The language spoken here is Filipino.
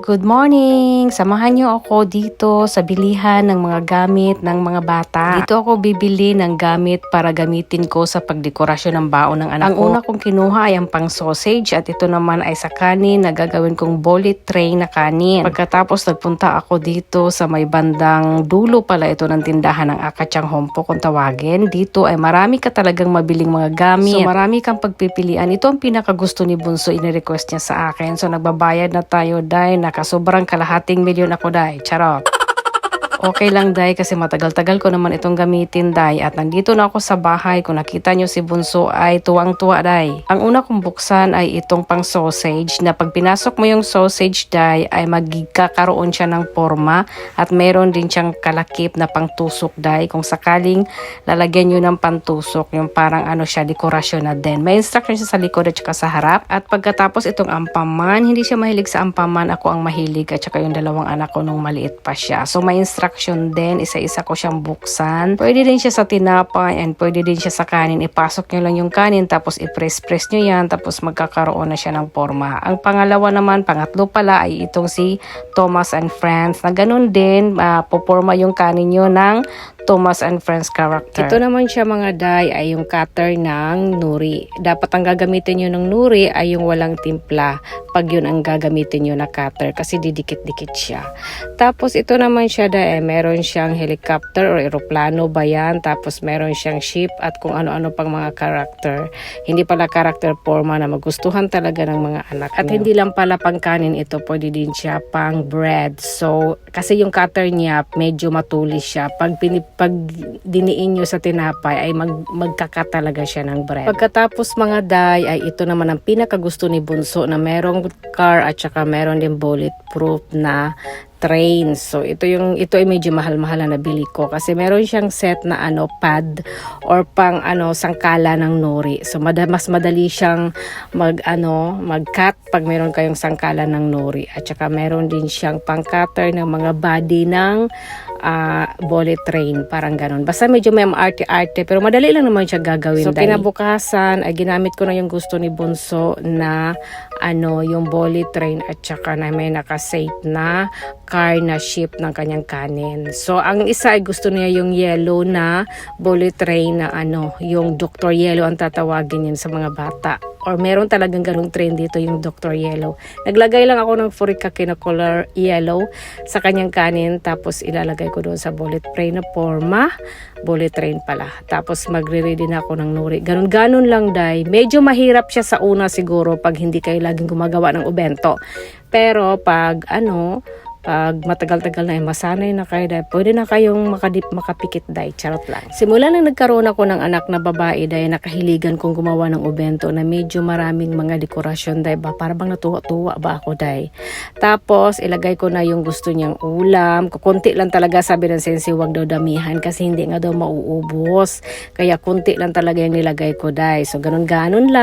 Good morning! Samahan niyo ako dito sa bilihan ng mga gamit ng mga bata. Dito ako bibili ng gamit para gamitin ko sa pagdekorasyon ng baon ng anak Ang ko. Ang una kong kinuha ay ang pang sausage at ito naman ay sa kanin na gagawin kong bullet tray na kanin. Pagkatapos nagpunta ako dito sa may bandang dulo pala ito ng tindahan ng Akachang Hompo kung tawagin. Dito ay marami ka talagang mabiling mga gamit. So marami kang pagpipilian. Ito ang pinakagusto ni Bunso, inirequest niya sa akin. So nagbabayad na tayo dahil nakasobrang kalahating milyon ako dahil. Charot. Okay lang dai kasi matagal-tagal ko naman itong gamitin dai at nandito na ako sa bahay kung nakita nyo si Bunso ay tuwang-tuwa dai. Ang una kong buksan ay itong pang sausage na pag pinasok mo yung sausage dai ay magkakaroon siya ng forma at meron din siyang kalakip na pangtusok dai kung sakaling lalagyan nyo ng pantusok yung parang ano siya dekorasyon na din. May instruction siya sa likod at saka sa harap at pagkatapos itong ampaman hindi siya mahilig sa ampaman ako ang mahilig at saka yung dalawang anak ko nung maliit pa siya. So may instruction din, isa-isa ko siyang buksan. Pwede din siya sa tinapay and pwede din siya sa kanin. Ipasok nyo lang yung kanin tapos i-press-press nyo yan tapos magkakaroon na siya ng forma. Ang pangalawa naman, pangatlo pala ay itong si Thomas and Friends na ganun din, uh, poporma yung kanin nyo ng Thomas and Friends character. Ito naman siya mga day ay yung cutter ng nuri. Dapat ang gagamitin nyo ng nuri ay yung walang timpla pag yun ang gagamitin nyo na cutter kasi didikit-dikit siya. Tapos ito naman siya day, meron siyang helicopter or eroplano ba yan? Tapos meron siyang ship at kung ano-ano pang mga character. Hindi pala character forma na magustuhan talaga ng mga anak At hindi lang pala pang kanin ito, pwede din siya pang bread. So, kasi yung cutter niya medyo matulis siya. Pag pinip pag diniin nyo sa tinapay ay mag, magkaka talaga siya ng bread. Pagkatapos mga day ay ito naman ang pinakagusto ni Bunso na merong car at saka meron din bulletproof na train. So ito yung ito ay medyo mahal-mahal na nabili ko kasi meron siyang set na ano pad or pang ano sangkala ng nori. So mad mas madali siyang mag ano mag-cut pag meron kayong sangkala ng nori at saka meron din siyang pang cutter ng mga body ng uh, bullet train parang ganun. Basta medyo may arte-arte pero madali lang naman siya gagawin. So dahil- kinabukasan ay ginamit ko na yung gusto ni Bunso na ano yung bullet train at saka na may nakasate na car na ship ng kanyang kanin. So, ang isa ay gusto niya yung yellow na bullet train na ano, yung Dr. Yellow ang tatawagin yun sa mga bata. Or meron talagang ganung train dito yung Dr. Yellow. Naglagay lang ako ng furikake na color yellow sa kanyang kanin tapos ilalagay ko doon sa bullet train na forma. Bullet train pala. Tapos magre-ready na ako ng nuri. Ganun-ganun lang dai. Medyo mahirap siya sa una siguro pag hindi kayo laging gumagawa ng ubento. Pero pag ano, pag matagal-tagal na eh, masanay na kayo dahil pwede na kayong makadip, makapikit dahil charot lang. Simula nang nagkaroon ako ng anak na babae dahil nakahiligan kong gumawa ng ubento na medyo maraming mga dekorasyon dahil ba para bang natuwa-tuwa ba ako dahil. Tapos ilagay ko na yung gusto niyang ulam. Kukunti lang talaga sabi ng sensi wag daw damihan kasi hindi nga daw mauubos. Kaya kunti lang talaga yung nilagay ko dahil. So ganun-ganun lang.